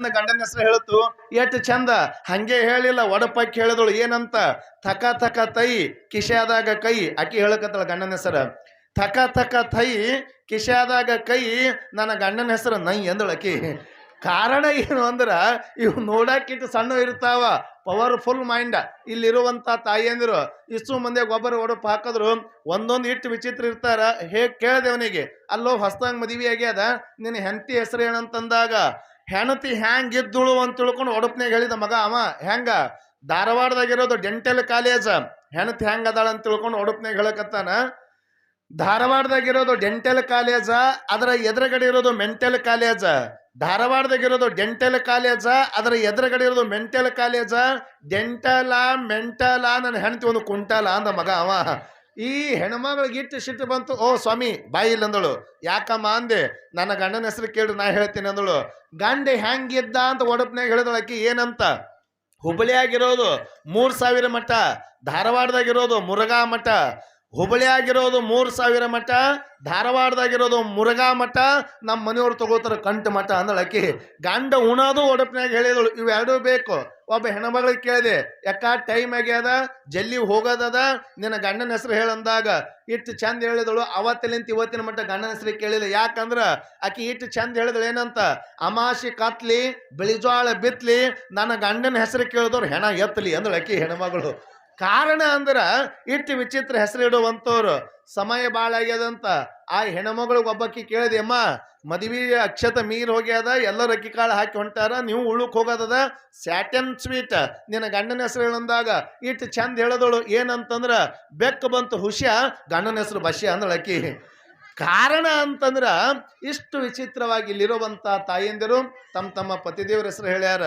ಗಂಡನ ಹೆಸರು ಹೇಳುತ್ತು ಎಷ್ಟು ಚಂದ, ಹಂಗೆ ಹೇಳಿಲ್ಲ ಒಡಪಕ್ಕೆ ಹೇಳಿದಳು, ಏನಂತ? ಥಕ ಥಕ ತೈ ಕಿಶಾದಾಗ ಕೈ ಆಕಿ ಹೇಳಕತ್ತಳ ಗಂಡನ ಹೆಸರು. ಥಕ ಥಕ ತೈ ಕಿಶಾದಾಗ ಕೈ, ನನ್ನ ಗಂಡನ ಹೆಸರು ನೈ ಎಂದಳು ಆಕಿ ಕಾರಣ ಏನು ಅಂದ್ರೆ, ಇವು ನೋಡಕ್ಕಿಟ್ಟು ಸಣ್ಣ ಇರ್ತಾವ ಪವರ್ಫುಲ್ ಮೈಂಡ್ ಇಲ್ಲಿರುವಂತ ತಾಯಿಯಂದಿರು ಇಷ್ಟು ಮಂದಿ ಗೊಬ್ಬರ ಒಡಪು ಹಾಕಿದ್ರು, ಒಂದೊಂದು ಇಟ್ಟು ವಿಚಿತ್ರ ಇರ್ತಾರ, ಹೇಗೆ ಕೇಳಿದೆ ಅವನಿಗೆ, ಅಲ್ಲೋ, ಹೊಸ್ದಂಗೆ ಮದುವೆ ಆಗ್ಯದ ನಿನ್ನ ಹೆಂಡತಿ ಹೆಸರು ಏನಂತಂದಾಗ ಹೆಣತಿ ಹ್ಯಾಂಗ್ ಇದ್ದಳು ಅಂತ ತಿಳ್ಕೊಂಡು ಒಡಪ್ನಾಗ ಹೇಳಿದ ಮಗ ಅವ, ಹೆಂಗ? ಧಾರವಾಡದಾಗಿರೋದು ಡೆಂಟಲ್ ಕಾಲೇಜ್. ಹೆಣತಿ ಹೆಂಗ್ ಅದಾಳ ಅಂತ ತಿಳ್ಕೊಂಡು ಒಡಪ್ನಾಗ ಹೇಳಕತ್ತಾನ. ಧಾರವಾಡದಾಗಿರೋದು ಡೆಂಟಲ್ ಕಾಲೇಜ, ಅದರ ಎದುರುಗಡೆ ಇರೋದು ಮೆಂಟಲ್ ಕಾಲೇಜ. ಧಾರವಾಡದಾಗಿರೋದು ಡೆಂಟಲ್ ಕಾಲೇಜ, ಅದರ ಎದುರುಗಡೆ ಇರೋದು ಮೆಂಟಲ್ ಕಾಲೇಜ. ಡೆಂಟಲ, ಮೆಂಟಲ, ನನ್ನ ಹೆಂಡತಿ ಒಂದು ಕುಂಟಲ ಅಂದ ಮಗ ಅವ. ಈ ಹೆಣ್ಮಗಳಿಗೆ ಗಿಟ್ಟು ಸಿಟ್ಟು ಬಂತು. ಓ ಸ್ವಾಮಿ, ಬಾಯಿ ಅಂದಳು. ಯಾಕಮ್ಮ ಅಂದೆ, ನನ್ನ ಗಂಡನ ಹೆಸರು ಕೇಳು, ನಾ ಹೇಳ್ತೀನಿ ಅಂದಳು. ಗಂಡ ಹೆಂಗಿದ್ದ ಅಂತ ಒಡಪ್ನಾಗ ಹೇಳಿದಳು ಆಕಿ, ಏನಂತ? ಹುಬ್ಬಳ್ಳಿಯಾಗಿರೋದು ಮೂರು ಸಾವಿರ ಮಠ, ಧಾರವಾಡದಾಗಿರೋದು ಮುರುಘಾ ಮಠ. ಹುಬ್ಬಳ್ಳಿಯಾಗಿರೋದು ಮೂರು ಸಾವಿರ ಮಠ, ಧಾರವಾಡದಾಗಿರೋದು ಮುರುಘಾ ಮಠ ನಮ್ಮ ಮನೆಯವ್ರು ತಗೋತಾರೆ ಕಂಠ ಮಠ ಅಂದಳು ಆಕಿ ಗಂಡ ಉಣೋದು ಒಡಪ್ನಾಗ ಹೇಳಿದಳು, ಇವೆರಡೂ ಬೇಕು. ಒಬ್ಬ ಹೆಣ್ಮಗಳಿಗೆ ಕೇಳಿದೆ ಯಾಕ ಟೈಮ್ ಆಗ್ಯದ, ಜಲ್ಲಿ ಹೋಗೋದದ, ನಿನ್ನ ಗಂಡನ ಹೆಸರು ಹೇಳಂದಾಗ ಇಟ್ಟು ಚಂದ ಹೇಳಿದಳು, ಅವತ್ತಲಿಂತ ಇವತ್ತಿನ ಮಟ್ಟ ಗಂಡನ ಹೆಸರು ಕೇಳಿಲ್ಲ. ಯಾಕಂದ್ರ ಆಕಿ ಇಟ್ಟು ಚಂದ ಹೇಳಿದಳು ಏನಂತ ಅಮಾಶಿ ಕತ್ಲಿ, ಬಿಳಿಜೋಳ ಬಿತ್ಲಿ, ನನ್ನ ಗಂಡನ ಹೆಸರು ಕೇಳಿದವ್ರು ಹೆಣ ಎತ್ತಲಿ ಅಂದಳು ಆಕಿ ಹೆಣ್ಮಗಳು. ಕಾರಣ ಅಂದ್ರ ಇಟ್ಟು ವಿಚಿತ್ರ ಹೆಸರು ಇಡುವಂತವ್ರು ಸಮಯ ಭಾಳ ಆಗ್ಯದಂತ. ಆ ಹೆಣ್ಮಗಳಿಗೆ ಒಬ್ಬಾಕಿ ಕೇಳಿದೆ, ಅಮ್ಮ, ಮದುವೆ ಅಕ್ಷತ ಮೀರ್ ಹೋಗ್ಯದ, ಎಲ್ಲರೂ ಅಕ್ಕಿ ಕಾಳು ಹಾಕಿ ಹೊಂಟಾರ, ನೀವು ಉಳುಕ್ ಹೋಗೋದದ? ಸ್ಯಾಟನ್ ಸ್ವೀಟ್ ನಿನ್ನ ಗಂಡನ ಹೆಸರು ಹೇಳಂದಾಗ ಇಟ್ಟು ಚಂದ ಹೇಳದಳು. ಏನಂತಂದ್ರ, ಬೆಕ್ಕ ಬಂತು ಹುಷ್ಯ, ಗಂಡನ ಹೆಸರು ಬಶ್ಯ ಅಂದಳು ಅಕ್ಕಿ. ಕಾರಣ ಅಂತಂದ್ರ, ಇಷ್ಟು ವಿಚಿತ್ರವಾಗಿ ಇಲ್ಲಿರುವಂತ ತಾಯಂದಿರು, ತಮ್ಮ ತಮ್ಮ ಪತಿದೇವ್ರ ಹೆಸರು ಹೇಳ್ಯಾರ.